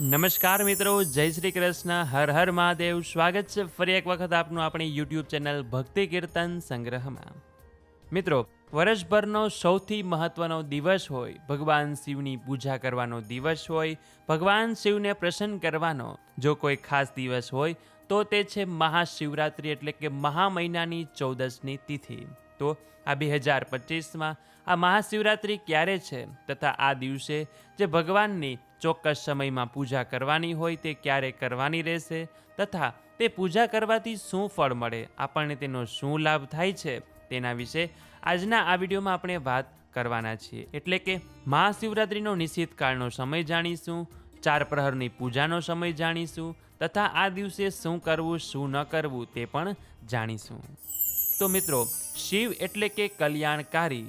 નમસ્કાર મિત્રો, જય શ્રી કૃષ્ણ, હર હર મહાદેવ. સ્વાગત છે ફરી એક વખત આપનું આપણી યુટ્યુબ ચેનલ ભક્તિ કીર્તન સંગ્રહમાં. મિત્રો, વર્ષભરનો સૌથી મહત્વનો દિવસ હોય, ભગવાન શિવની પૂજા કરવાનો દિવસ હોય, ભગવાન શિવને પ્રસન્ન કરવાનો જો કોઈ ખાસ દિવસ હોય, તો તે છે મહાશિવરાત્રિ એટલે કે મહા મહિનાની ચૌદસની તિથિ. તો આ બે હજાર પચીસમાં આ મહાશિવરાત્રિ ક્યારે છે તથા આ દિવસે જે ભગવાનની ચોક્કસ સમયમાં પૂજા કરવાની હોય તે ક્યારે કરવાની રહેશે તથા તે પૂજા કરવાથી શું ફળ મળે, આપણને તેનો શું લાભ થાય છે તેના વિશે આજના આ વિડીયોમાં આપણે વાત કરવાના છીએ. એટલે કે મહાશિવરાત્રિનો નિશ્ચિત કાળનો સમય જાણીશું, ચાર પ્રહરની પૂજાનો સમય જાણીશું તથા આ દિવસે શું કરવું, શું ન કરવું તે પણ જાણીશું. તો મિત્રો, શિવ એટલે કે કલ્યાણકારી.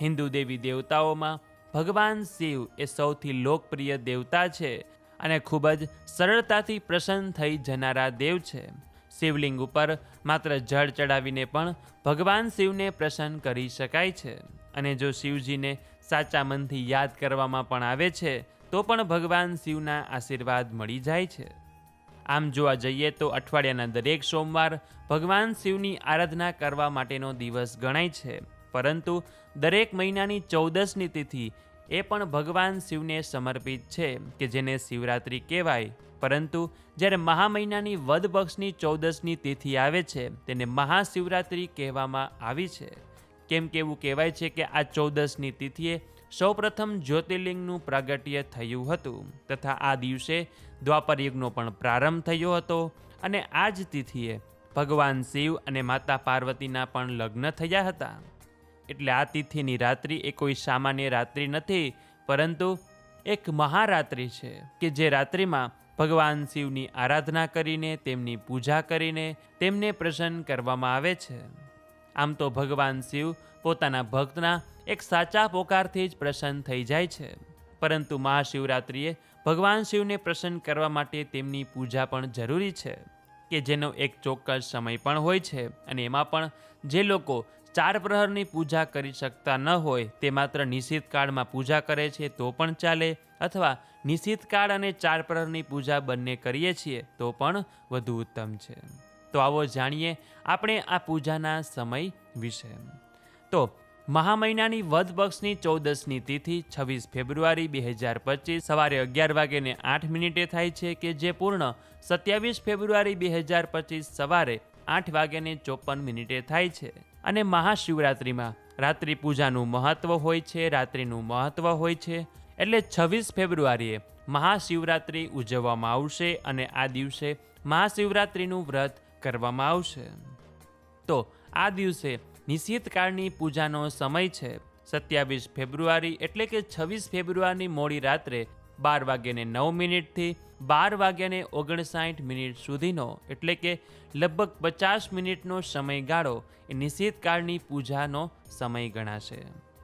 હિન્દુ દેવી દેવતાઓમાં ભગવાન શિવ એ સૌથી લોકપ્રિય દેવતા છે અને ખૂબ જ સરળતાથી પ્રસન્ન થઈ જનારા દેવ છે. શિવલિંગ ઉપર માત્ર જળ ચડાવીને પણ ભગવાન શિવને પ્રસન્ન કરી શકાય છે. અને જો શિવજીને સાચા મનથી યાદ કરવામાં પણ આવે છે, તો પણ ભગવાન શિવના આશીર્વાદ મળી જાય છે. આમ જોવા જઈએ તો અઠવાડિયાના દરેક સોમવાર ભગવાન શિવની આરાધના કરવા માટેનો દિવસ ગણાય છે. પરંતુ દરેક મહિનાની ચૌદસની તિથિ એ પણ ભગવાન શિવને સમર્પિત છે કે જેને શિવરાત્રિ કહેવાય. પરંતુ જ્યારે મહા મહિનાની વદ ચૌદસની તિથિ આવે છે, તેને મહાશિવરાત્રિ કહેવામાં આવી છે. કેમ કે એવું કહેવાય છે કે આ ચૌદસની તિથિએ સૌપ્રથમ જ્યોતિર્લિંગનું પ્રાગટ્ય થયું હતું તથા આ દિવસે દ્વાપર યુગનો પણ પ્રારંભ થયો હતો અને આ જ તિથિએ ભગવાન શિવ અને માતા પાર્વતીના પણ લગ્ન થયા હતા. એટલે આ તિથિની રાત્રિ એ કોઈ સામાન્ય રાત્રિ નથી, પરંતુ એક મહારાત્રિ છે કે જે રાત્રિમાં ભગવાન શિવની આરાધના કરીને, તેમની પૂજા કરીને તેમને પ્રસન્ન કરવામાં આવે છે. આમ તો ભગવાન શિવ પોતાના ભક્તના એક સાચા પોકારથી જ પ્રસન્ન થઈ જાય છે. પરંતુ મહાશિવરાત્રિએ ભગવાન શિવને પ્રસન્ન કરવા માટે તેમની પૂજા પણ જરૂરી છે, કે જેનો એક ચોક્કસ સમય પણ હોય છે અને એમાં પણ જે લોકો ચાર પ્રહરની પૂજા કરી શકતા ન હોય તે માત્ર નિશ્ચિત કાળમાં પૂજા કરે છે તો પણ ચાલે, અથવા નિશ્ચિત કાળ અને ચાર પ્રહરની પૂજા બંને કરીએ છીએ તો પણ વધુ ઉત્તમ છે. તો આવો જાણીએ આપણે આ પૂજાના સમય વિશે. તો મહા મહિનાની વધ પક્ષની ચૌદસની તિથિ છવ્વીસ ફેબ્રુઆરી બે હજાર પચીસ સવારે અગિયાર વાગ્યે આઠ મિનિટે થાય છે કે જે પૂર્ણ સત્યાવીસ ફેબ્રુઆરી બે હજાર પચીસ સવારે આઠ વાગ્યાને ચોપન મિનિટે થાય છે. અને મહાશિવરાત્રિમાં રાત્રિ પૂજાનું મહત્વ હોય છે, રાત્રિનું મહત્વ હોય છે. એટલે છવ્વીસ ફેબ્રુઆરીએ મહાશિવરાત્રિ ઉજવવામાં આવશે અને આ દિવસે મહાશિવરાત્રિનું વ્રત કરવામાં આવશે. તો આ દિવસે નિશ્ચિતકાળની પૂજાનો સમય છે. સત્યાવીસ ફેબ્રુઆરી એટલે કે છવ્વીસ ફેબ્રુઆરીની મોડી રાત્રે બાર વાગ્યાને નવ મિનિટથી બાર વાગ્યાને ઓગણસાઠ મિનિટ સુધીનો એટલે કે લગભગ પચાસ મિનિટનો સમયગાળો એ નિશ્ચિતકાળની પૂજાનો સમય ગણાશે.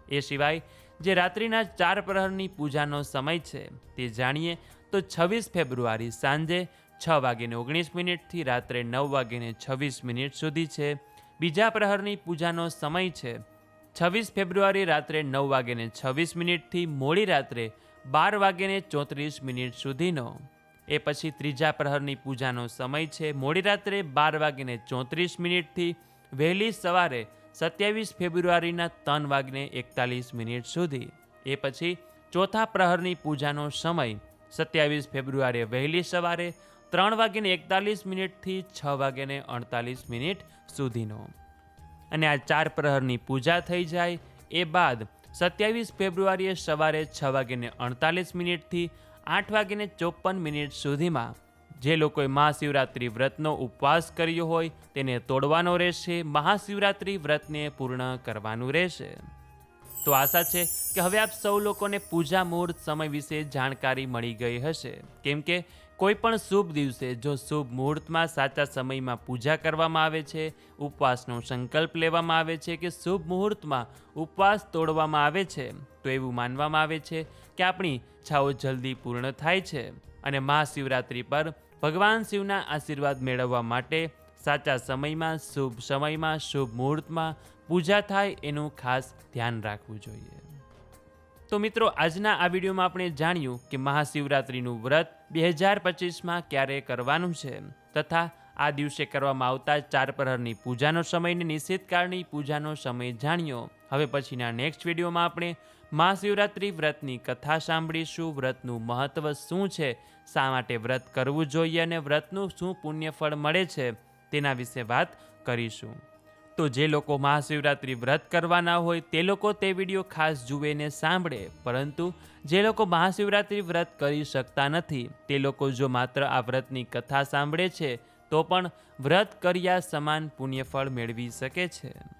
એ સિવાય જે રાત્રિના ચાર પ્રહરની પૂજાનો સમય છે તે જાણીએ તો છવ્વીસ ફેબ્રુઆરી સાંજે છ વાગીને ઓગણીસ મિનિટથી રાત્રે નવ વાગીને છવ્વીસ મિનિટ સુધી છે. બીજા પ્રહરની પૂજાનો સમય છે. છવ્વીસ ફેબ્રુઆરી રાત્રે નવ વાગીને છવ્વીસ મિનિટથી મોડી રાત્રે બાર વાગીને ચોત્રીસ મિનિટ સુધીનો. એ પછી ત્રીજા પ્રહરની પૂજાનો સમય છે. મોડી રાત્રે બાર વાગીને ચોત્રીસ મિનિટથી વહેલી સવારે સત્યાવીસ ફેબ્રુઆરીના ત્રણ વાગ્યે એકતાલીસ મિનિટ સુધી. એ પછી ચોથા પ્રહરની પૂજાનો સમય સત્યાવીસ ફેબ્રુઆરીએ વહેલી સવારે ત્રણ વાગ્યાને એકતાલીસ મિનિટથી છ વાગ્યાને અડતાલીસ મિનિટ સુધીનો. અને આ ચાર પ્રહરની પૂજા થઈ જાય એ બાદ સત્યાવીસ ફેબ્રુઆરીએ સવારે છ વાગ્યાને અડતાલીસ મિનિટથી આઠ વાગ્યાને ચોપન મિનિટ સુધીમાં જે લોકોએ મહાશિવરાત્રિ વ્રતનો ઉપવાસ કર્યો હોય તેને તોડવાનો રહેશે, મહાશિવરાત્રિ વ્રતને પૂર્ણ કરવાનું રહેશે. તો આશા છે કે હવે આપ સૌ લોકોને પૂજા મુહૂર્ત સમય વિશે જાણકારી મળી ગઈ હશે. કેમ કે કોઈ પણ શુભ દિવસે જો શુભ મુહૂર્તમાં સાચા સમયમાં પૂજા કરવામાં આવે છે, ઉપવાસનો સંકલ્પ લેવામાં આવે છે કે શુભ મુહૂર્તમાં ઉપવાસ તોડવામાં આવે છે, તો એવું માનવામાં આવે છે કે આપણી ઈચ્છાઓ જલ્દી પૂર્ણ થાય છે અને મહાશિવરાત્રિ પર ભગવાન શિવના આશીર્વાદ મેળવવા માટે સાચા સમયમાં, શુભ સમયમાં, શુભ મુહૂર્તમાં પૂજા થાય એનું ખાસ ધ્યાન રાખવું જોઈએ. તો મિત્રો, આજના આ વિડીયોમાં આપણે જાણ્યું કે મહાશિવરાત્રિનું વ્રત બે હજાર પચીસમાં ક્યારે કરવાનું છે. તથા આ દિવસે કરવામાં આવતા ચાર પ્રહરની પૂજાનો સમય અને નિષેધકાળની પૂજાનો સમય જાણ્યો. હવે પછીના નેક્સ્ટ વિડીયોમાં આપણે મહાશિવરાત્રિ વ્રતની કથા સાંભળીશું. વ્રતનું મહત્વ શું છે? શા માટે વ્રત કરવું જોઈએ? અને વ્રતનું શું પુણ્યફળ મળે છે? તેના વિશે વાત કરીશું. તો જે લોકો મહાશિવરાત્રિ વ્રત કરવાના હોય તે લોકો તે વીડિયો ખાસ જુએ ને સાંભળે. પરંતુ જે લોકો મહાશિવરાત્રિ વ્રત કરી શકતા નથી, તે લોકો જો માત્ર આ વ્રતની કથા સાંભળે છે, તો પણ વ્રત કર્યા સમાન પુણ્યફળ મેળવી શકે છે.